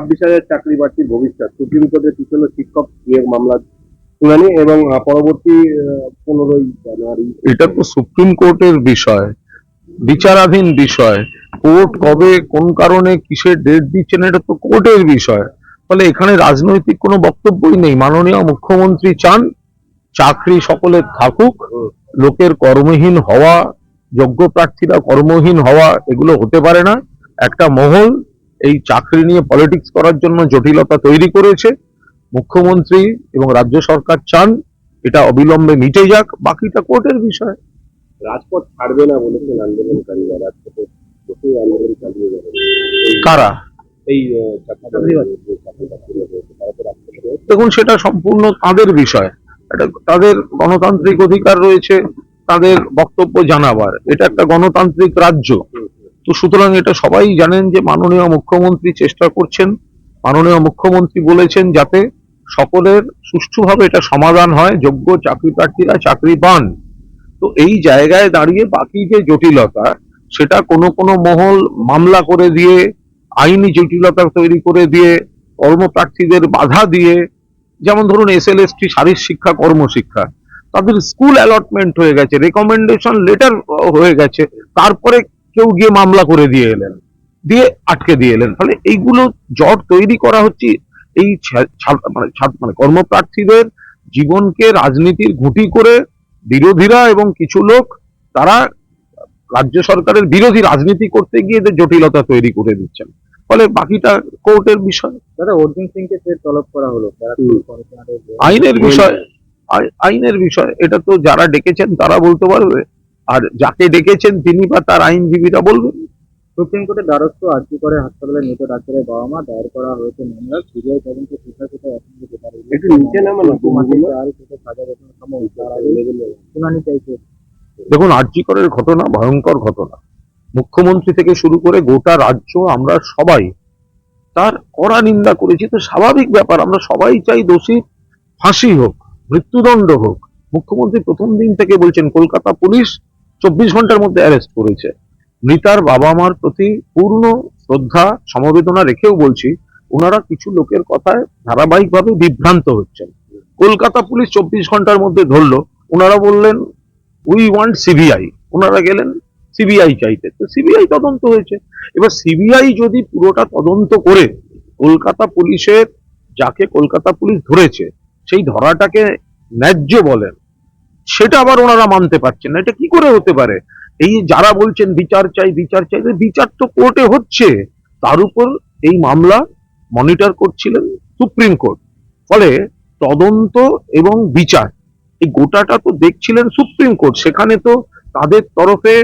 ছাব্বিশ হাজার চাকরি প্রার্থীর ভবিষ্যৎ। সুপ্রিম কোর্টের পিছনে শিক্ষক নিয়োগ মামলা শুনানি এবং পরবর্তী পনেরোই জানুয়ারি এটা তো সুপ্রিম কোর্টের বিষয়, বিচারাধীন বিষয়। কোর্ট কবে, কোন কারণে, কিসের ডেট দিচ্ছেন, এটা তো কোর্টের বিষয়। ফলে এখানে রাজনৈতিক কোনো বক্তব্যই নেই। মাননীয় মুখ্যমন্ত্রী চান চাকরি সকলের থাকুক, লোকের কর্মহীন হওয়া, যোগ্য প্রার্থীরা কর্মহীন হওয়া, এগুলো হতে পারে না। একটা মহল এই চাকরি নিয়ে পলিটিক্স করার জন্য জটিলতা তৈরি করেছে। মুখ্যমন্ত্রী এবং রাজ্য সরকার চান এটা অবিলম্বে মিটে যাক বাকিটা কোর্টের বিষয়। রাজপথ ছাড়বে না বলেছেন আন্দোলনকারীরা রাজপথে আন্দোলন চালিয়ে যাবে। কারা? এই। দেখুন সেটা সম্পূর্ণ তাদের বিষয়। এটা তাদের গণতান্ত্রিক অধিকার রয়েছে তাদের বক্তব্য জানাবার। এটা একটা গণতান্ত্রিক রাজ্য। তো সুতরাং এটা সবাই জানেন যে মাননীয় মুখ্যমন্ত্রী চেষ্টা করছেন, মাননীয় মুখ্যমন্ত্রী বলেছেন যাতে সকলের সুষ্ঠুভাবে এটা সমাধান হয়, যোগ্য চাকরি প্রার্থীরা চাকরি পান। তো এই জায়গায় দাঁড়িয়ে বাকি যে জটিলতা, সেটা কোনো কোনো মহল মামলা করে দিয়ে, আইনি জটিলতা তৈরি করে দিয়ে, কর্মপ্রার্থীদের বাধা দিয়ে, যেমন ধরুন এস এল এস টি শারীর শিক্ষা, কর্মশিক্ষা, তাদের স্কুল অ্যালটমেন্ট হয়ে গেছে রেকমেন্ডেশন লেটার হয়ে গেছে, তারপরে কেউ গিয়ে মামলা করে দিয়ে এলেন দিয়ে আটকে দিয়ে এলেন। ফলে এইগুলো জট তৈরি করা হচ্ছে এই মানে মানে কর্মপ্রার্থীদের জীবনকে রাজনীতির ঘুঁটি করে বিরোধীরা এবং কিছু লোক তারা রাজ্য সরকারের বিরোধী রাজনীতি করতে গিয়ে এদের জটিলতা তৈরি করে দিচ্ছেন। ফলে বাকিটা কোর্টের বিষয়। দাদা অর্জুন সিংকে ফের তলব করা হলো। আইনের বিষয় আই- আইনের বিষয় এটা তো যারা ডেকেছেন তারা বলতে পারবে। আর যাকে ডেকেছেন তিনি বা তার আইনজীবীরা বলবেন? সুপ্রিম কোর্টের দ্বারস্থ আর্জি করে হাসপাতালে মৃত ডাক্তারের বাবা মা দায়ের করা হয়েছে মামলা সিবিআই তদন্তে একটু নিচে নামান সাজা বেতন সম শুনানি চাইছে। দেখুন আর্যিকরের ঘটনা ভয়ঙ্কর ঘটনা। মুখ্যমন্ত্রী থেকে শুরু করে গোটা রাজ্য আমরা সবাই তার কড়া নিন্দা করেছি। তো স্বাভাবিক ব্যাপার আমরা সবাই চাই দোষী ফাঁসি হোক মৃত্যুদণ্ড হোক। মুখ্যমন্ত্রী প্রথম দিন থেকে বলছেন কলকাতা পুলিশ চব্বিশ ঘণ্টার মধ্যে অ্যারেস্ট করেছে। মৃতার বাবা মার প্রতি পূর্ণ শ্রদ্ধা, সমবেদনা রেখেও বলছি, ওনারা কিছু লোকের কথায় ধারাবাহিকভাবে বিভ্রান্ত হচ্ছেন। কলকাতা পুলিশ চব্বিশ ঘণ্টার মধ্যে ধরলো। ওনারা বললেন উই ওয়ান্ট সিবিআই ওনারা গেলেন সিবিআই চাইতে। তো সিবিআই তদন্ত হয়েছে। এবার সিবিআই যদি পুরোটা তদন্ত করে, কলকাতা পুলিশের, যাকে কলকাতা পুলিশ ধরেছে, সেই ধরাটাকে ন্যায্য বলেন সেটা আবার ওনারা মানতে পারছেন না। এটা কি করে হতে পারে? এই যারা বলছেন বিচার চাই বিচার চাই বিচার তো কোর্টে হচ্ছে। তার উপর এই মামলা মনিটর করছিলেন সুপ্রিম কোর্ট। ফলে তদন্ত এবং বিচার, এই গোটাটা তো দেখছিলেন সুপ্রিম কোর্ট। সেখানে তো তাদের তরফে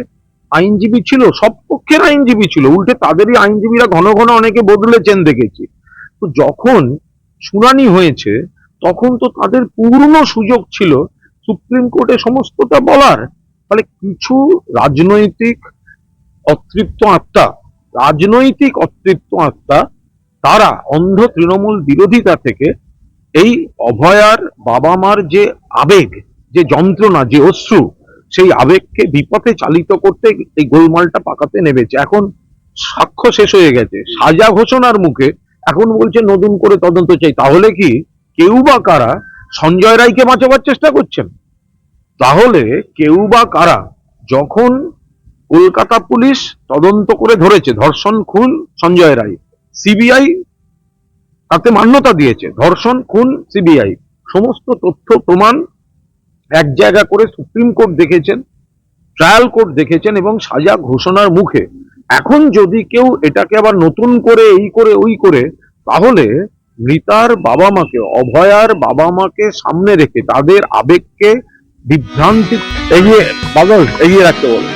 আইনজীবী ছিল, সব পক্ষের আইনজীবী ছিল। উল্টে তাদেরই আইনজীবীরা ঘন ঘন অনেকে বদলেছেন দেখেছি। তো যখন শুনানি হয়েছে, তখন তো তাদের পূর্ণ সুযোগ ছিল সুপ্রিম কোর্টে সমস্তটা বলার ফলে কিছু রাজনৈতিক অতৃপ্ত আত্মা, রাজনৈতিক অতৃপ্ত আত্মা, তারা অন্ধ তৃণমূল বিরোধিতা থেকে এই অভয়ার বাবা মার যে আবেগ, যে যন্ত্রণা, যে অশ্রু, সেই আবেগকে বিপথে চালিত করতে এই গোলমালটা পাকাতে নেমেছে। এখন সাক্ষ্য শেষ হয়ে গেছে। সাজা ঘোষণার মুখে এখন বলছে, নতুন করে তদন্ত চাই। তাহলে কি কেউ বা কারা সঞ্জয় রায়কে বাঁচাবার চেষ্টা করছেন। তাহলে কেউ বা কারা যখন কলকাতা পুলিশ তদন্ত করে ধরেছে, ধর্ষণ খুন সঞ্জয় রায়, সিবিআই তাতে মান্যতা দিয়েছে, ধর্ষণ খুন সিবিআই, সমস্ত তথ্য, প্রমাণ এক জায়গা করে সুপ্রিম কোর্ট দেখেছেন, ট্রায়াল কোর্ট দেখেছেন এবং সাজা ঘোষণার মুখে। এখন যদি কেউ এটাকে আবার নতুন করে এই করে ওই করে, তাহলে মৃতার বাবা মাকে অভয়ার বাবা মাকে সামনে রেখে তাদের আবেগকে বিভ্রান্তি এগিয়ে, বাদল এগিয়ে রাখতে বলে।